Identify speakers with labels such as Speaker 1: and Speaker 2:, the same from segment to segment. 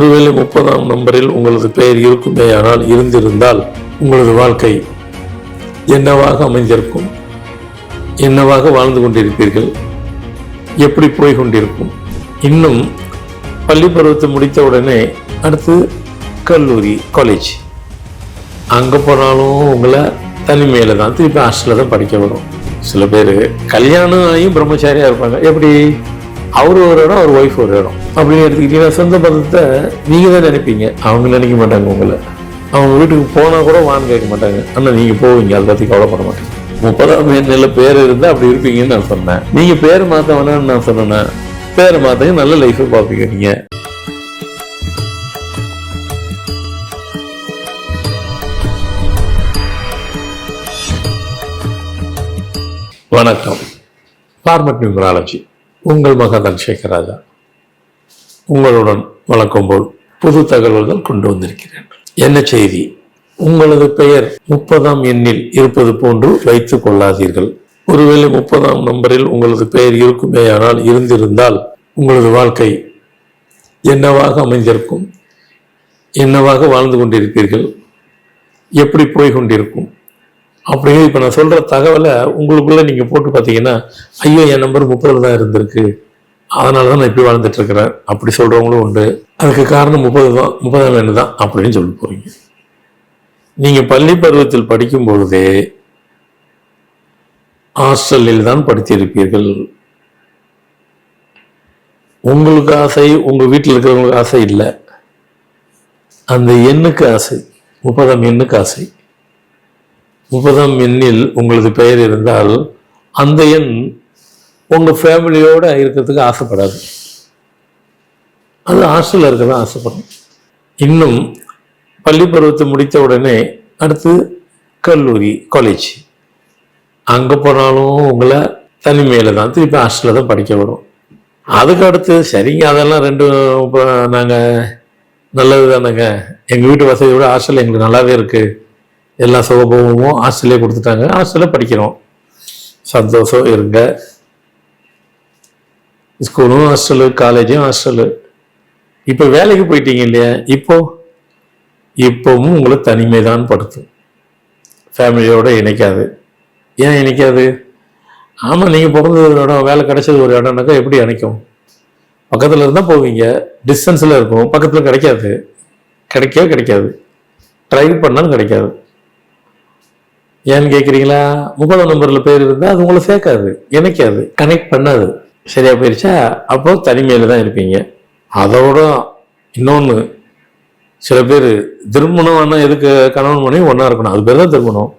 Speaker 1: ஒருவேளை முப்பதாம் நம்பரில் உங்களது பெயர் இருக்குமேயானால் இருந்திருந்தால் உங்களது வாழ்க்கை என்னவாக அமைந்திருக்கும்? என்னவாக வாழ்ந்து கொண்டிருப்பீர்கள்? எப்படி போய் கொண்டிருக்கும்? இன்னும் பள்ளி பருவத்தை முடித்த உடனே அடுத்து கல்லூரி காலேஜ் அங்கே போனாலும் உங்களை தனிமையில் தான் திருப்பி ஹாஸ்டலில் தான் படிக்க வரும். சில பேர் கல்யாணம் ஆகியும் பிரம்மச்சாரியாக இருப்பாங்க. எப்படி? அவர் ஒரு இடம் அவர் ஒய்ஃப் ஒரு இடம். அப்படின்னு எடுத்துக்கிட்டீங்கன்னா சொந்த பந்தத்தை நீங்கள் தான் நினைப்பீங்க. அவங்க நினைக்க மாட்டாங்க உங்களை. அவங்க வீட்டுக்கு போனால் கூட வான்னு கேட்க மாட்டாங்க. ஆனால் நீங்கள் போவீங்க அதை பற்றி கவலைப்பட மாட்டீங்க. முப்பதாம் எண்ணில் பேர் இருந்தால் அப்படி இருப்பீங்கன்னு நான் சொன்னேன். நீங்கள் பேர் மாற்ற வேணாம்னு நான் சொன்னேன் பேரை மாற்றுங்க நல்ல லைஃப்பை பார்ப்பீங்க நீங்கள் வணக்கம். ஃபார்மட் நியூமராலஜி உங்கள் மகன் சேகராஜா உங்களுடன் வழக்கம் போல் புது தகவல்கள் கொண்டு வந்திருக்கிறேன். என்ன செய்தி? உங்களது பெயர் முப்பதாம் எண்ணில் இருப்பது போன்று வைத்துக் கொள்ளாதீர்கள். ஒருவேளை முப்பதாம் நம்பரில் உங்களது பெயர் இருக்குமேயானால் இருந்திருந்தால் உங்களது வாழ்க்கை என்னவாக அமைந்திருக்கும்? என்னவாக வாழ்ந்து கொண்டிருப்பீர்கள்? எப்படி போய் கொண்டிருக்கும் அப்படியே இப்போ நான் சொல்கிற தகவலை உங்களுக்குள்ளே நீங்கள் போட்டு பார்த்தீங்கன்னா ஐயோ என் நம்பர் முப்பதில் தான் இருந்திருக்கு. அதனால தான் நான் இப்படி வாழ்ந்துட்டு இருக்கிறேன். அப்படி சொல்கிறவங்களும் உண்டு. அதுக்கு காரணம் முப்பது தான் முப்பதாம் எண்ணு தான் அப்படின்னு சொல்ல போகிறீங்க நீங்கள் பள்ளி பருவத்தில் படிக்கும் பொழுதே ஹாஸ்டலில் தான் படித்திருப்பீர்கள். உங்களுக்கு ஆசை உங்கள் வீட்டில் இருக்கிறவங்களுக்கு ஆசை இல்லை. அந்த எண்ணுக்கு ஆசை முப்பதாம் எண்ணுக்கு ஆசை. முப்பதாம் எண்ணில் உங்களது பெயர் இருந்தால் அந்த எண் உங்கள் ஃபேமிலியோடு இருக்கிறதுக்கு ஆசைப்படாது. அது ஹாஸ்டலில் இருக்க தான் ஆசைப்படும். இன்னும் பள்ளி பருவத்தை முடித்த உடனே அடுத்து கல்லூரி காலேஜ் அங்கே போனாலும் உங்களை தனிமையில் தான் திருப்பி ஹாஸ்டலில் தான் படிக்க வரும் அதுக்கு அடுத்து சரிங்க அதெல்லாம் ரெண்டு நாங்கள் நல்லது தானேங்க எங்கள் வீட்டு வசதியோட ஹாஸ்டல் எங்களுக்கு நல்லாவே இருக்குது எல்லா சுகபோகமும் ஹாஸ்டல்லே கொடுத்துட்டாங்க. ஹாஸ்டலில் படிக்கிறோம். சந்தோஷம் இருங்க. ஸ்கூலும் ஹாஸ்டலு காலேஜும் ஹாஸ்டலு இப்போ வேலைக்கு போயிட்டீங்க இல்லையா? இப்போ இப்போவும் உங்களை தனிமை தான் படுத்தும். ஃபேமிலியோட இணைக்காது. ஏன் இணைக்காது? ஆமாம் நீங்கள் பிறந்தது ஒரு இடம் வேலை கிடைச்சது ஒரு இடம்னாக்கா எப்படி இணைக்கும்? பக்கத்தில் இருந்தால் போவீங்க. டிஸ்டன்ஸில் இருக்கும். பக்கத்தில் கிடைக்காது. கிடைக்கவே கிடைக்காது. ட்ரை பண்ணாலும் கிடைக்காது. ஏன்னு கேட்குறீங்களா முப்பதாம் நம்பரில் பேர் இருந்தால் அது உங்களை சேர்க்காது இணைக்காது கனெக்ட் பண்ணாது. சரியா போயிடுச்சா அப்போ தனிமையில் தான் இருப்பீங்க. அதோட இன்னொன்று சில பேர் திருமணம் ஆனால் எதுக்கு கணவன் மனைவி ஒன்றா இருக்கணும்? அது பேர் தான் திருமணம்.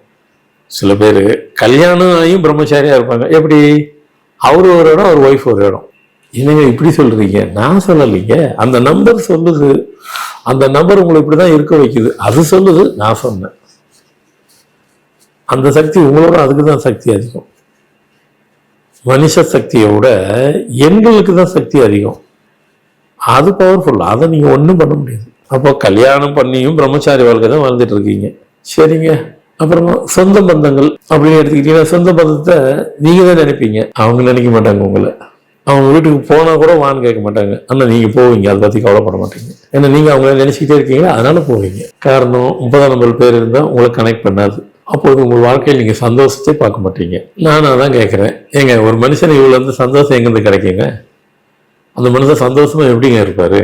Speaker 1: சில பேர் கல்யாணம் ஆகியும் பிரம்மச்சாரியாக இருப்பாங்க. எப்படி? அவர் ஒரு இடம் அவர் ஒய்ஃப் ஒரு இடம். என்னங்க இப்படி சொல்கிறீங்க நான் சொல்லலைங்க. அந்த நம்பர் சொல்லுது. அந்த நம்பர் உங்களை இப்படி தான் இருக்க வைக்குது. அது சொல்லுது நான் சொன்னேன். அந்த சக்தி உங்களோட அதுக்கு தான் சக்தி அதிகம். மனுஷ சக்தியை விட எண்களுக்கு தான் சக்தி அதிகம். அது பவர்ஃபுல் அதை நீங்கள் ஒன்றும் பண்ண முடியாது. அப்போ கல்யாணம் பண்ணியும் பிரம்மச்சாரி வாழ்க்கை தான் வாழ்ந்துட்டு இருக்கீங்க. சரிங்க. அப்புறமா சொந்த பந்தங்கள் அப்படின்னு எடுத்துக்கிட்டீங்கன்னா சொந்த பந்தத்தை நீங்கள் தான் நினைப்பீங்க. அவங்க நினைக்க மாட்டாங்க உங்களை. அவங்க வீட்டுக்கு போனால் கூட வான்னு கேட்க மாட்டாங்க. ஆனால் நீங்கள் போவீங்க. அதை பற்றி கவலைப்பட மாட்டீங்க. ஏன்னா நீங்கள் அவங்கள நினச்சிக்கிட்டே இருக்கீங்களா? அதனால போவீங்க. காரணம் முப்பதாம் நம்பர் பேர் இருந்தால் உங்களை கனெக்ட் பண்ணாது. அப்போது உங்கள் வாழ்க்கையில் நீங்கள் சந்தோஷத்தை பார்க்க மாட்டீங்க. நானாக தான் கேட்குறேன். ஏங்க ஒரு மனுஷன் இவ்வளோந்து சந்தோஷம் எங்கேருந்து கிடைக்குங்க? அந்த மனுஷன் சந்தோஷமாக எப்படிங்க இருப்பார்?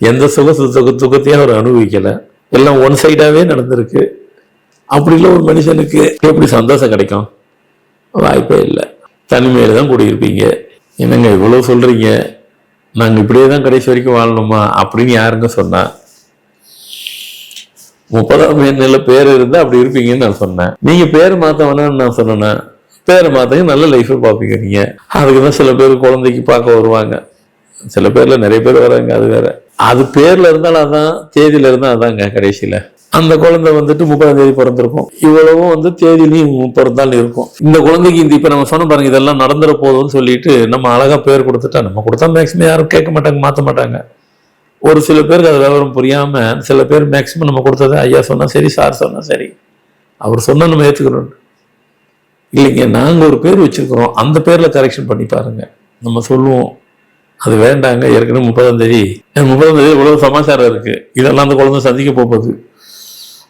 Speaker 1: எந்த சுக சுக துக்கத்தையும் அவர் அனுபவிக்கலை. எல்லாம் ஒன் சைடாகவே நடந்திருக்கு. அப்படி இல்லை ஒரு மனுஷனுக்கு எப்படி சந்தோஷம் கிடைக்கும்? வாய்ப்பே இல்லை. தனிமையில் தான் கூடியிருப்பீங்க. என்னங்க இவ்வளோ சொல்கிறீங்க நாங்கள் இப்படியே தான் கடைசி வரைக்கும் வாழணுமா? அப்படின்னு யாருங்க சொன்னால் முப்பதாம் எண்ணில் பேர் இருந்தால் அப்படி இருப்பீங்கன்னு நான் சொன்னேன். நீங்கள் பேர் மாற்ற வேணாம்னு நான் சொன்னேன் பேரை மாற்றங்க நல்ல லைஃபை பார்ப்பீங்க நீங்கள் அதுக்கு தான் சில பேர் குழந்தைக்கு பார்க்க வருவாங்க. சில பேரில் நிறைய பேர் வராங்க அது வேற. அது பேரில் இருந்தாலும் அதான் தேதியில இருந்தால் அதாங்க கடைசியில். அந்த குழந்தை வந்துட்டு முப்பதாம் தேதி பிறந்திருக்கும். இவ்வளவும் வந்து தேதியிலையும் பிறந்தாலும் இருக்கும். இந்த குழந்தைக்கு இந்த இப்போ நம்ம சொன்ன பாருங்க இதெல்லாம் நடந்துட போதும்னு சொல்லிட்டு நம்ம அழகா பேர் கொடுத்துட்டா நம்ம கொடுத்தா மேக்ஸிமம் யாரும் கேட்க மாட்டாங்க மாற்ற மாட்டாங்க. ஒரு சில பேருக்கு அது விவரம் புரியாம சில பேர் மேக்ஸிமம் நம்ம கொடுத்தது ஐயா சொன்னா சரி சார் சொன்னா சரி. அவர் சொன்ன நம்ம ஏத்துக்கிறோம். இல்லைங்க நாங்கள் ஒரு பேர் வச்சிருக்கிறோம். அந்த பேர்ல கரெக்ஷன் பண்ணி பாருங்க. நம்ம சொல்லுவோம். அது வேண்டாங்க ஏற்கனவே முப்பதாம் தேதி. முப்பதாம் தேதி இவ்வளவு சமாச்சாரம் இருக்கு. இதெல்லாம் அந்த குழந்தை சந்திக்க போகுது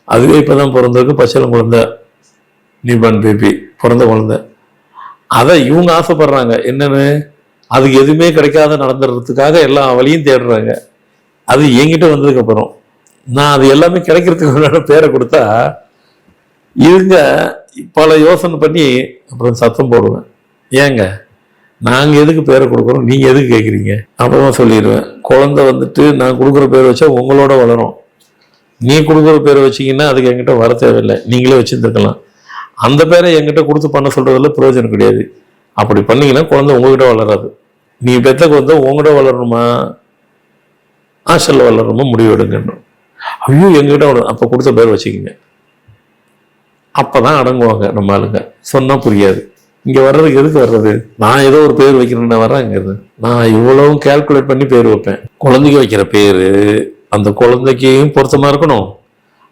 Speaker 1: அதுவே இப்பதான் பிறந்திருக்கு. பச்சளம் குழந்தை. நியூபான் பேபி பிறந்த குழந்தை. அதை இவங்க ஆசைப்படுறாங்க. என்னன்னு? அதுக்கு எதுவுமே கிடைக்காத நடந்துடுறதுக்காக எல்லா வழியும் தேடுறாங்க. அது என்கிட்ட வந்ததுக்கப்புறம். நான் அது எல்லாமே கிடைக்கிறதுக்கு உண்டான பேரை கொடுத்தா இவங்க பல யோசனை பண்ணி அப்புறம் சத்தம் போடுவேன். ஏங்க நாங்கள் எதுக்கு பேரை கொடுக்குறோம்? நீங்கள் எதுக்கு கேட்குறீங்க அப்புறமா சொல்லிடுவேன். குழந்தை வந்துட்டு நான் கொடுக்குற பேர் வச்சா உங்களோட வளரும். நீ கொடுக்குற பேரை வச்சிங்கன்னா அதுக்கு என்கிட்ட வர தேவையில்லை. நீங்களே வச்சுருந்துருக்கலாம். அந்த பேரை என்கிட்ட கொடுத்து பண்ண சொல்கிறதுல பிரயோஜனம் கிடையாது. அப்படி பண்ணிங்கன்னா குழந்தை உங்ககிட்ட வளராது. நீ பெத்த குழந்தை உங்ககிட்ட வளரணுமா? ஹாஸ்டலில் வளரணுமா முடிவு எடுங்கன்னு ஐயோ எங்கிட்ட அப்போ கொடுத்த பேர் வச்சுக்கோங்க. அப்போ தான் அடங்குவாங்க நம்ம ஆளுங்க. சொன்னால் புரியாது. இங்க வர்றதுக்கு எதுக்கு வர்றது? நான் ஏதோ ஒரு பேர் வைக்கணும்னா வரேன் இங்கே நான் இவ்வளவும் கால்குலேட் பண்ணி பேர் வைப்பேன். குழந்தைக்கு வைக்கிற பேர் அந்த குழந்தைக்கும் பொருத்தமா இருக்கணும்.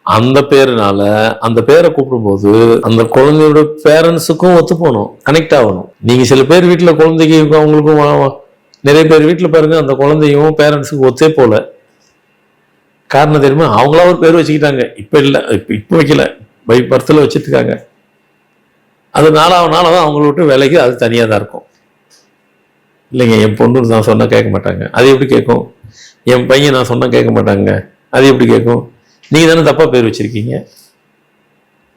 Speaker 1: அந்த பேருனால அந்த பேரை கூப்பிடும்போது அந்த குழந்தையோட பேரண்ட்ஸுக்கும் ஒத்து போகணும் கனெக்ட் ஆகணும். நீங்கள் சில பேர் வீட்டில் குழந்தைக்கு அவங்களுக்கும் வா- நிறைய பேர் வீட்டில் பாருங்க அந்த குழந்தையும் பேரண்ட்ஸுக்கு ஒத்தே போல. காரணம் தெரியுமா? அவங்களா ஒரு பேர் வச்சுக்கிட்டாங்க. இப்ப இல்லை இப்ப இப்போ வைக்கல. பை பர்த்தில் வச்சுருக்காங்க அது நாளாக நாளாக தான் அவங்கள விட்டு விலைக்கு அது தனியாக தான் இருக்கும். இல்லைங்க என் பொண்ணு நான் சொன்னால் கேட்க மாட்டாங்க. அது எப்படி கேட்கும்? என் பையன் நான் சொன்னால் கேட்க மாட்டாங்க. அது எப்படி கேட்கும்? நீங்க தானே தப்பாக பேர் வச்சிருக்கீங்க.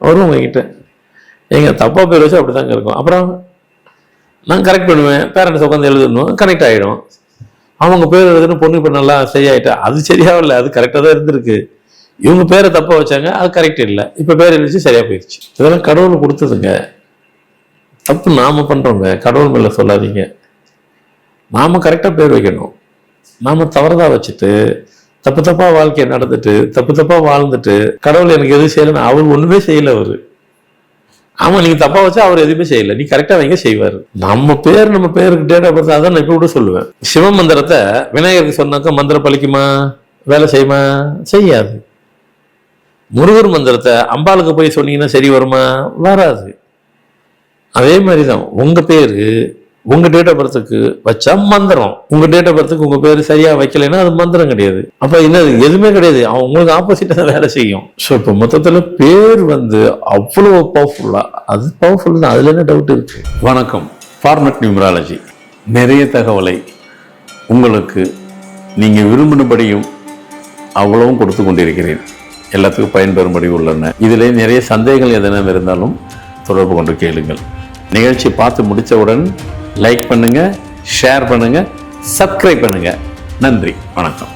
Speaker 1: வரும் உங்ககிட்ட. ஏங்க தப்பாக பேர் வச்சா அப்படிதாங்க இருக்கும். அப்புறம் நான் கரெக்ட் பண்ணுவேன் பேரண்ட்ஸ் உட்காந்து எழுதணும் கனெக்ட் ஆகிடும் அவங்க பேர் எழுதுன்னு பொண்ணு இப்போ நல்லா சரியாயிட்டா அது சரியாகல அது கரெக்டாக தான் இருந்திருக்கு. இவங்க பேரை தப்பாக வச்சாங்க அது கரெக்ட் இல்லை. இப்போ பேர் இருந்துச்சு சரியாக போயிடுச்சு. இதெல்லாம் கடவுள் கொடுத்ததுங்க. தப்பு நாம் பண்ணுறோங்க கடவுள் மேலே சொல்லாதீங்க. நாம் கரெக்டாக பேர் வைக்கணும். நாம் தவறுதாக வச்சுட்டு தப்பு தப்பாக வாழ்க்கையை நடந்துட்டு தப்பு தப்பாக வாழ்ந்துட்டு கடவுள் எனக்கு எதுவும் செய்யலைன்னு அவர் ஒன்றுமே செய்யலை அவர். ஆமா நீங்க தப்பா வச்சா அவர் எதுவுமே செய்யல. நீ கரெக்டா வைங்க செய்வாரு. நம்ம பேர் நம்ம பேருக்கு டேட் ஆஃப் பர்த் அதான் நான் இப்ப கூட சொல்லுவேன். சிவ மந்திரத்தை விநாயகருக்கு சொன்னாக்கா மந்திரம் பழிக்குமா? வேலை செய்யுமா? செய்யாது. முருகர் மந்திரத்தை அம்பாளுக்கு போய் சொன்னீங்கன்னா சரி வருமா? வராது. அதே மாதிரி தான் உங்க பேரு உங்க டேட் ஆஃப் பர்த்துக்கு வச்சா மந்திரம். உங்க டேட் ஆஃப் பர்த்துக்கு உங்க பேர் சரியா வைக்கலைன்னா அது மந்திரம் கிடையாது. அப்ப என்ன எதுவுமே கிடையாது. அவன் உங்களுக்கு ஆப்போசிட்டாக தான் வேலை செய்யும். ஸோ இப்போ மொத்தத்தில் பேர் வந்து அவ்வளோ பவர்ஃபுல்லா அது பவர்ஃபுல் தான். அதுல என்ன டவுட் இருக்கு? வணக்கம். ஃபார்மட் நியூமராலஜி நிறைய தகவலை உங்களுக்கு நீங்க விரும்பினபடியும் அவ்வளவும் கொடுத்து கொண்டிருக்கிறேன். எல்லாத்துக்கும் பயன்பெறும்படி உள்ளன. இதிலே நிறைய சந்தேகங்கள் எதனா இருந்தாலும் தொடர்பு கொண்டு கேளுங்கள். நிகழ்ச்சி பார்த்து முடித்தவுடன் லைக் பண்ணுங்கள் ஷேர் பண்ணுங்கள் சப்ஸ்கிரைப் பண்ணுங்கள் நன்றி வணக்கம்.